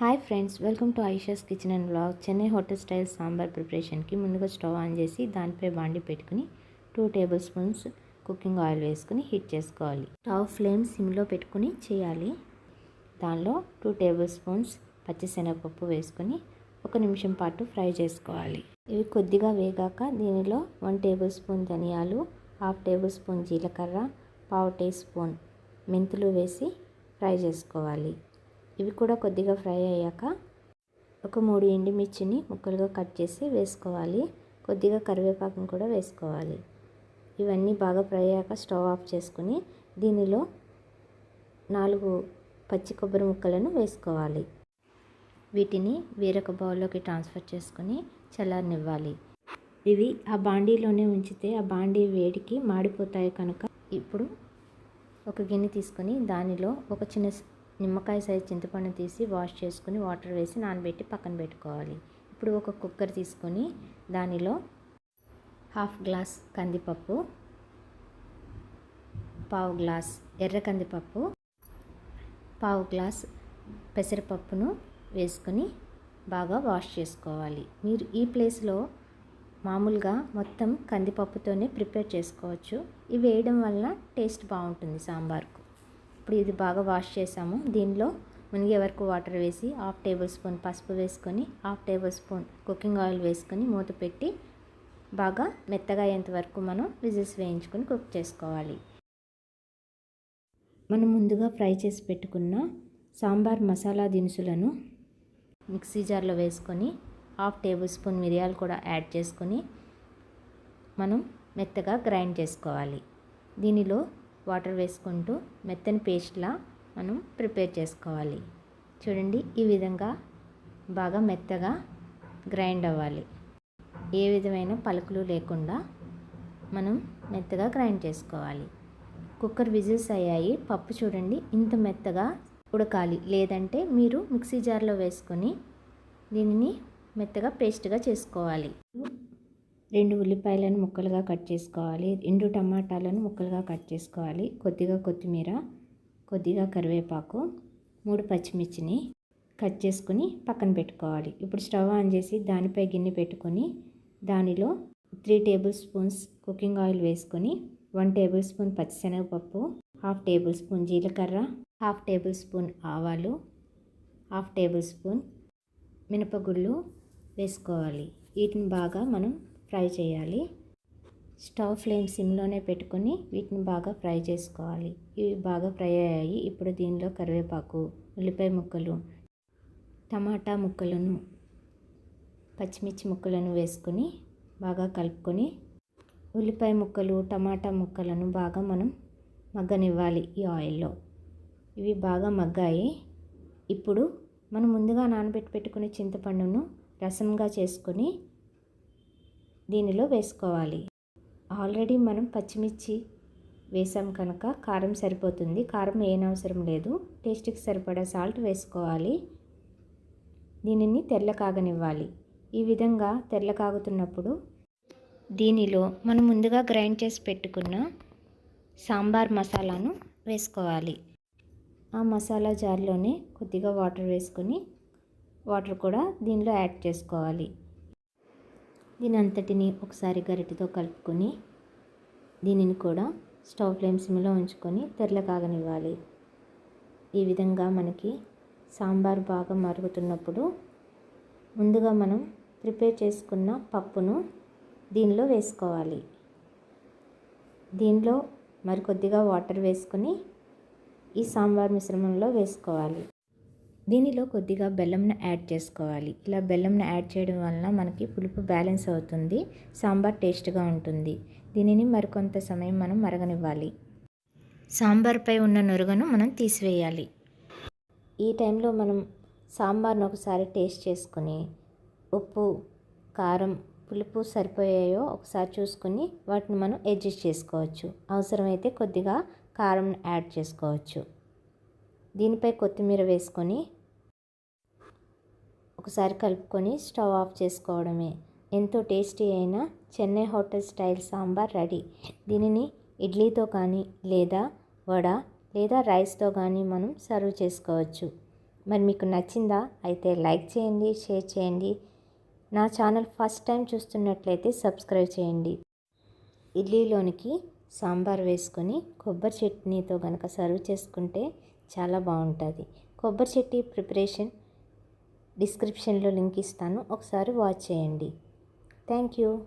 Hi friends welcome to Aisha's kitchen and blog. Chennai hotel style sambar ప్రిపరేషన్కి ముందుగా stove on చేసి దానిపై బాండి పెట్టుకుని two tablespoons cooking oil వేసుకుని heat చేసుకోవాలి. స్టవ్ ఫ్లేమ్ సిమ్లో పెట్టుకుని చేయాలి. దానిలో టూ టేబుల్ స్పూన్స్ పచ్చిశనగపప్పు వేసుకొని ఒక నిమిషం పాటు ఫ్రై చేసుకోవాలి. ఇవి కొద్దిగా వేగాక దీనిలో వన్ టేబుల్ స్పూన్ ధనియాలు హాఫ్ టేబుల్ స్పూన్ జీలకర్ర పావు టీ స్పూన్ మెంతులు వేసి ఫ్రై చేసుకోవాలి. ఇవి కూడా కొద్దిగా ఫ్రై అయ్యాక ఒక మూడు ఎండుమిర్చిని ముక్కలుగా కట్ చేసి వేసుకోవాలి. కొద్దిగా కరివేపాకును కూడా వేసుకోవాలి. ఇవన్నీ బాగా ఫ్రై అయ్యాక స్టవ్ ఆఫ్ చేసుకుని దీనిలో నాలుగు పచ్చి కొబ్బరి ముక్కలను వేసుకోవాలి. వీటిని వేరొక బౌల్లోకి ట్రాన్స్ఫర్ చేసుకొని చల్లారనివ్వాలి. ఇవి ఆ బాండీలోనే ఉంచితే ఆ బాండీ వేడికి మాడిపోతాయి కనుక ఇప్పుడు ఒక గిన్నె తీసుకొని దానిలో ఒక చిన్న నిమ్మకాయ సైజ్ చింతపండు తీసి వాష్ చేసుకుని వాటర్ వేసి నానబెట్టి పక్కన పెట్టుకోవాలి. ఇప్పుడు ఒక కుక్కర్ తీసుకొని దానిలో హాఫ్ గ్లాస్ కందిపప్పు పావు గ్లాస్ ఎర్ర కందిపప్పు పావు గ్లాస్ పెసరపప్పును వేసుకొని బాగా వాష్ చేసుకోవాలి. మీరు ఈ ప్లేస్లో మామూలుగా మొత్తం కందిపప్పుతోనే ప్రిపేర్ చేసుకోవచ్చు. ఇవి వేయడం వల్ల టేస్ట్ బాగుంటుంది సాంబార్కు. ఇప్పుడు ఇది బాగా వాష్ చేసాము. దీనిలో మునిగే వరకు వాటర్ వేసి హాఫ్ టేబుల్ స్పూన్ పసుపు వేసుకొని half tablespoon cooking oil వేసుకొని మూత పెట్టి బాగా మెత్తగా అయ్యేంత వరకు మనం విజిల్స్ వేయించుకొని కుక్ చేసుకోవాలి. మనం ముందుగా ఫ్రై చేసి పెట్టుకున్న సాంబార్ మసాలా దినుసులను మిక్సీ జార్లో వేసుకొని హాఫ్ టేబుల్ స్పూన్ మిరియాలు కూడా యాడ్ చేసుకొని మనం మెత్తగా గ్రైండ్ చేసుకోవాలి. దీనిలో వాటర్ వేసుకుంటూ మెత్తని పేస్ట్లా మనం ప్రిపేర్ చేసుకోవాలి. చూడండి ఈ విధంగా బాగా మెత్తగా గ్రైండ్ అవ్వాలి. ఏ విధమైన పలుకులు లేకుండా మనం మెత్తగా గ్రైండ్ చేసుకోవాలి. కుక్కర్ విజిల్స్ అయ్యాయి. పప్పు చూడండి ఇంత మెత్తగా ఉడకాలి. లేదంటే మీరు మిక్సీ జార్లో వేసుకొని దీనిని మెత్తగా పేస్ట్గా చేసుకోవాలి. రెండు ఉల్లిపాయలను ముక్కలుగా కట్ చేసుకోవాలి. రెండు టమాటాలను ముక్కలుగా కట్ చేసుకోవాలి. కొద్దిగా కొత్తిమీర కొద్దిగా కరివేపాకు మూడు పచ్చిమిర్చిని కట్ చేసుకుని పక్కన పెట్టుకోవాలి. ఇప్పుడు స్టవ్ ఆన్ చేసి దానిపై గిన్నె పెట్టుకొని దానిలో three tablespoons cooking oil వేసుకొని వన్ టేబుల్ స్పూన్ పచ్చిశనగపప్పు హాఫ్ టేబుల్ స్పూన్ జీలకర్ర హాఫ్ టేబుల్ స్పూన్ ఆవాలు హాఫ్ టేబుల్ స్పూన్ మినపగుళ్ళు వేసుకోవాలి. వీటిని బాగా మనం ఫ్రై చేయాలి. స్టవ్ ఫ్లేమ్ సిమ్లోనే పెట్టుకొని వీటిని బాగా ఫ్రై చేసుకోవాలి. ఇవి బాగా ఫ్రై అయ్యాయి. ఇప్పుడు దీనిలో కరివేపాకు ఉల్లిపాయ ముక్కలు టమాటా ముక్కలను పచ్చిమిర్చి ముక్కలను వేసుకొని బాగా కలుపుకొని ఉల్లిపాయ ముక్కలు టమాటా ముక్కలను బాగా మనం మగ్గనివ్వాలి ఈ ఆయిల్లో. ఇవి బాగా మగ్గాయి. ఇప్పుడు మనం ముందుగా నానబెట్టి పెట్టుకునే చింతపండును రసంగా చేసుకొని దీనిలో వేసుకోవాలి. ఆల్రెడీ మనం పచ్చిమిర్చి వేసాం కనుక కారం సరిపోతుంది. కారం ఏనవసరం లేదు. టేస్ట్కి సరిపడా సాల్ట్ వేసుకోవాలి. దీనిని తెల్ల కాగనివ్వాలి. ఈ విధంగా తెల్ల కాగుతున్నప్పుడు దీనిలో మనం ముందుగా గ్రైండ్ చేసి పెట్టుకున్న సాంబార్ మసాలాను వేసుకోవాలి. ఆ మసాలా జార్లోనే కొద్దిగా వాటర్ వేసుకొని వాటర్ కూడా దీనిలో యాడ్ చేసుకోవాలి. దీని అంతటిని ఒకసారి గరిటెతో కలుపుకొని దీనిని కూడా స్టవ్ ఫ్లేమ్ సిమ్లో ఉంచుకొని తెరల కాగనివ్వాలి. ఈ విధంగా మనకి సాంబార్ బాగా మరుగుతున్నప్పుడు ముందుగా మనం ప్రిపేర్ చేసుకున్న పప్పును దీనిలో వేసుకోవాలి. దీనిలో మరికొద్దిగా వాటర్ వేసుకొని ఈ సాంబార్ మిశ్రమంలో వేసుకోవాలి. దీనిలో కొద్దిగా బెల్లంను యాడ్ చేసుకోవాలి. ఇలా బెల్లంను యాడ్ చేయడం వలన మనకి పులుపు బ్యాలెన్స్ అవుతుంది సాంబార్ టేస్ట్గా ఉంటుంది. దీనిని మరికొంత సమయం మనం మరగనివ్వాలి. సాంబార్పై ఉన్న నురుగను మనం తీసివేయాలి. ఈ టైంలో మనం సాంబార్ను ఒకసారి టేస్ట్ చేసుకుని ఉప్పు కారం పులుపు సరిపోయాయో ఒకసారి చూసుకుని వాటిని మనం అడ్జస్ట్ చేసుకోవచ్చు. అవసరమైతే కొద్దిగా కారం యాడ్ చేసుకోవచ్చు. దీనిపై కొత్తిమీర వేసుకొని ఒకసారి కలుపుకొని స్టవ్ ఆఫ్ చేసుకోవడమే. ఎంతో టేస్టీ అయిన Chennai hotel style sambar ready. దీనిని ఇడ్లీతో కానీ లేదా వడ లేదా రైస్తో కానీ మనం సర్వ్ చేసుకోవచ్చు. మరి మీకు నచ్చిందా? అయితే లైక్ చేయండి షేర్ చేయండి. నా ఛానల్ ఫస్ట్ టైం చూస్తున్నట్లయితే సబ్స్క్రైబ్ చేయండి. ఇడ్లీలోనికి సాంబార్ వేసుకొని కొబ్బరి చట్నీతో కనుక సర్వ్ చేసుకుంటే చాలా బాగుంటుంది. కొబ్బరి చట్నీ ప్రిపరేషన్ డిస్క్రిప్షన్లో లింక్ ఇస్తాను. ఒకసారి వాచ్ చేయండి. Thank you.